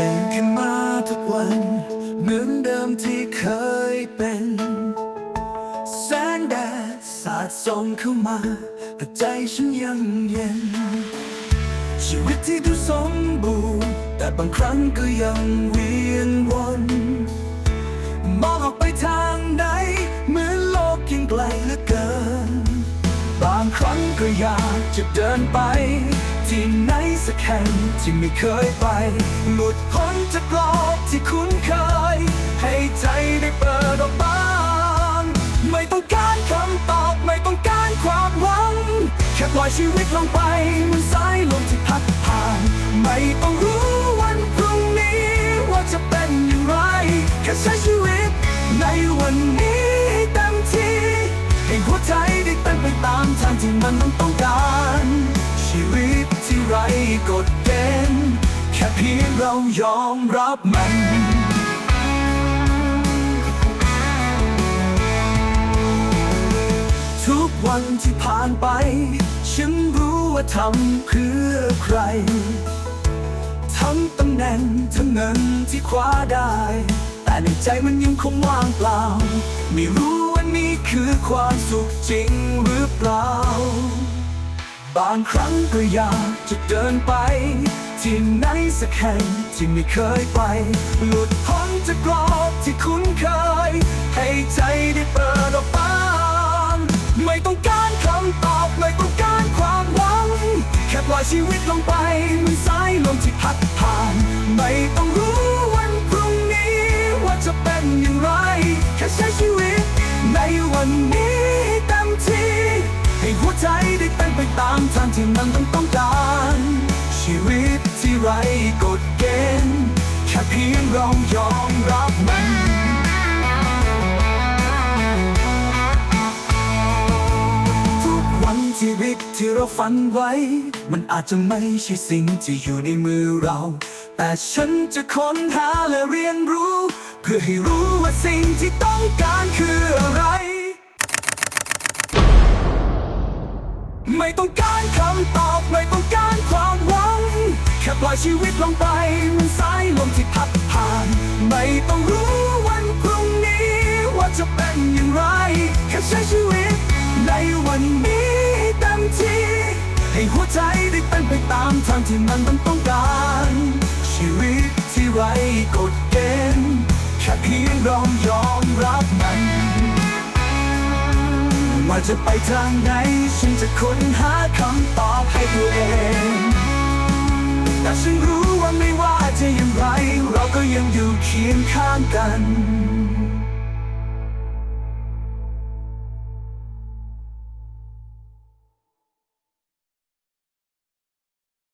ตื่นขึ้นมือนเดิมที่เคยเป็น แสงแดดสาดส่องเข้ามา แต่ใจฉันยังเย็น ชีวิตที่ดูสมบูรณ์แต่บางครั้งก็ยังเวียนวนมองออกไปทางไหนเหมือนโลกยังไกลเหลือเกิน บางครั้งก็อยากจะเดินไป ที่ไหน สักแห่งที่ไม่เคยไป หลุดพ้นจากกรอบที่คุ้นเคย ให้ใจได้เปิดออกบ้างไม่ต้องการคำตอบไม่ต้องการความหวัง แค่ปล่อยชีวิตลงไปเหมันสายลมที่พัดผ่าน ไม่ต้องรู้ กฎเกณฑ์แค่เพียงเรายอมรับมันทุกวันที่ผ่านไป ฉันรู้ว่าทำเพื่อใคร ทั้งตำแหน่งทั้งเงินที่คว้าได้ แต่ในใจมันยังคงว่างเปล่า ไม่รู้ว่านี่คือความสุขจริงหรือเปล่า บางครั้งก็อยากจะเดินไป ที่ไหนสักแห่งที่ไม่เคยไป หลุดพ้นจากกรอบที่คุ้นเคย ให้ใจได้เปิดออกบางไม่ต้องการคำตอบ ไม่ต้องการความหวัง แค่ปล่อยชีวิตลงไป ทางที่มันต้องต้องการ ชีวิตที่ไร้กฎเกณฑ์แค่เพียงเรายอมรับมันทุกวันชีวิตที่เราฝันไว้ มันอาจจะไม่ใช่สิ่งที่อยู่ในมือเรา แต่ฉันจะค้นหาและเรียนรู้ เพื่อให้รู้ว่าสิ่งที่ต้องการคืออะไร ไม่ต้องการคำตอบไม่ต้องการความหวัง แค่ปล่อยชีวิตลงไปมันสายลมที่พัดผ่าน ไม่ต้องรู้วันพรุ่งนี้ ว่าจะเป็นอย่างไร แค่ใช้ชีวิต ในวันนี้ให้เต็มที่ให้หัวใจได้เต้นไปตามทางที่มันต้องต้องการ ชีวิตที่ไร้กฎเกณฑ์แค่เพียงเรายอม ว่าจะไปทางไหน ฉันจะค้นหาคำตอบให้ตัวเอง แต่ฉันรู้ว่าไม่ว่าจะอย่างไร เราก็ยังอยู่เคียงข้างกัน